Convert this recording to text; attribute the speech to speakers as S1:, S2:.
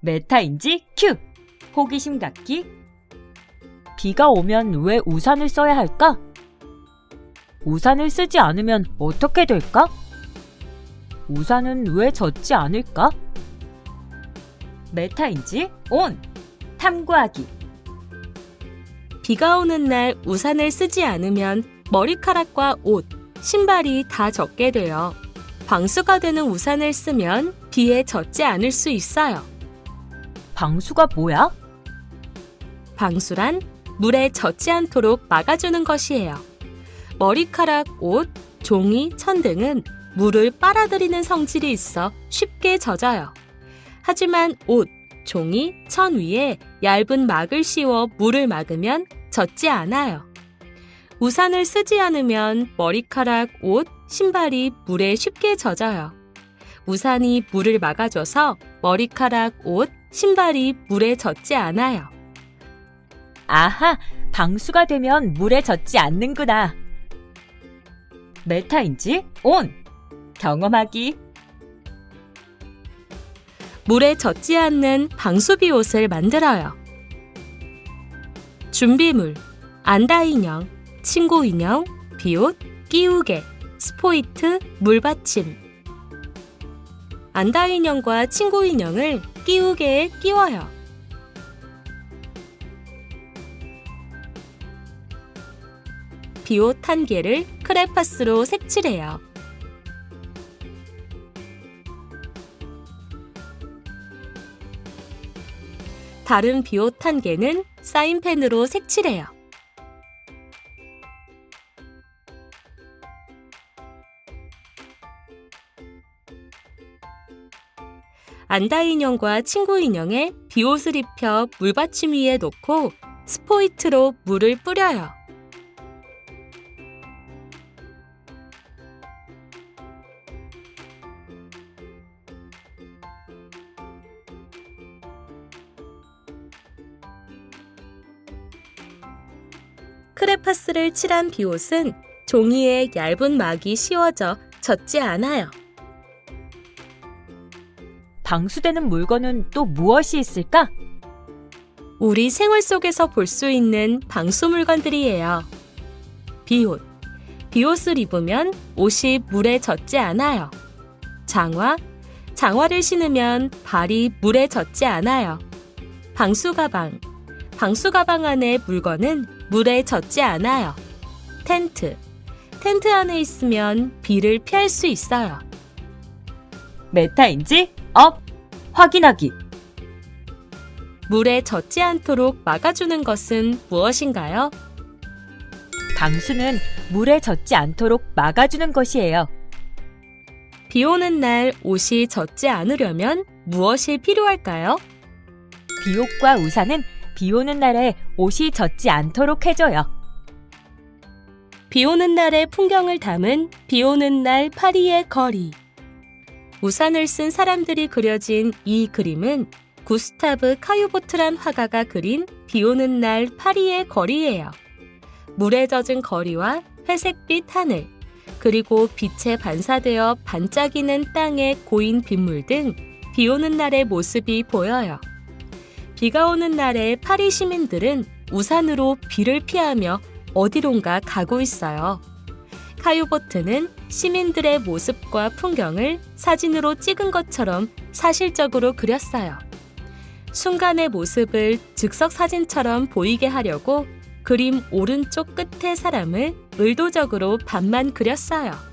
S1: 메타인지 큐! 호기심 갖기 비가 오면 왜 우산을 써야 할까? 우산을 쓰지 않으면 어떻게 될까? 우산은 왜 젖지 않을까? 메타인지 온! 탐구하기
S2: 비가 오는 날 우산을 쓰지 않으면 머리카락과 옷, 신발이 다 젖게 돼요. 방수가 되는 우산을 쓰면 비에 젖지 않을 수 있어요.
S1: 방수가 뭐야?
S2: 방수란 물에 젖지 않도록 막아주는 것이에요. 머리카락, 옷, 종이, 천 등은 물을 빨아들이는 성질이 있어 쉽게 젖어요. 하지만 옷, 종이, 천 위에 얇은 막을 씌워 물을 막으면 젖지 않아요. 우산을 쓰지 않으면 머리카락, 옷, 신발이 물에 쉽게 젖어요. 우산이 물을 막아줘서 머리카락, 옷, 신발이 물에 젖지 않아요.
S1: 아하, 방수가 되면 물에 젖지 않는구나. 메타인지 온! 경험하기
S2: 물에 젖지 않는 방수비 옷을 만들어요. 준비물, 안다 인형, 친구 인형, 비옷, 끼우개, 스포이트, 물받침. 안다 인형과 친구 인형을 끼우개에 끼워요. 비옷 한 개를 크레파스로 색칠해요. 다른 비옷 한 개는 사인펜으로 색칠해요. 안다 인형과 친구 인형에 비옷을 입혀 물받침 위에 놓고 스포이트로 물을 뿌려요. 크레파스를 칠한 비옷은 종이에 얇은 막이 씌워져 젖지 않아요.
S1: 방수되는 물건은 또 무엇이 있을까?
S2: 우리 생활 속에서 볼 수 있는 방수 물건들이에요. 비옷. 비옷을 입으면 옷이 물에 젖지 않아요. 장화. 장화를 신으면 발이 물에 젖지 않아요. 방수 가방. 방수 가방 안에 물건은 물에 젖지 않아요. 텐트. 텐트 안에 있으면 비를 피할 수 있어요.
S1: 메타인지 업! 확인하기
S2: 물에 젖지 않도록 막아주는 것은 무엇인가요?
S1: 방수는 물에 젖지 않도록 막아주는 것이에요.
S2: 비 오는 날 옷이 젖지 않으려면 무엇이 필요할까요?
S1: 비옷과 우산은 비 오는 날에 옷이 젖지 않도록 해줘요.
S2: 비 오는 날의 풍경을 담은 비 오는 날 파리의 거리. 우산을 쓴 사람들이 그려진 이 그림은 구스타브 카유보트란 화가가 그린 비 오는 날 파리의 거리예요. 물에 젖은 거리와 회색빛 하늘, 그리고 빛에 반사되어 반짝이는 땅의 고인 빗물 등 비 오는 날의 모습이 보여요. 비가 오는 날에 파리 시민들은 우산으로 비를 피하며 어디론가 가고 있어요. 카유보트는 시민들의 모습과 풍경을 사진으로 찍은 것처럼 사실적으로 그렸어요. 순간의 모습을 즉석 사진처럼 보이게 하려고 그림 오른쪽 끝의 사람을 의도적으로 반만 그렸어요.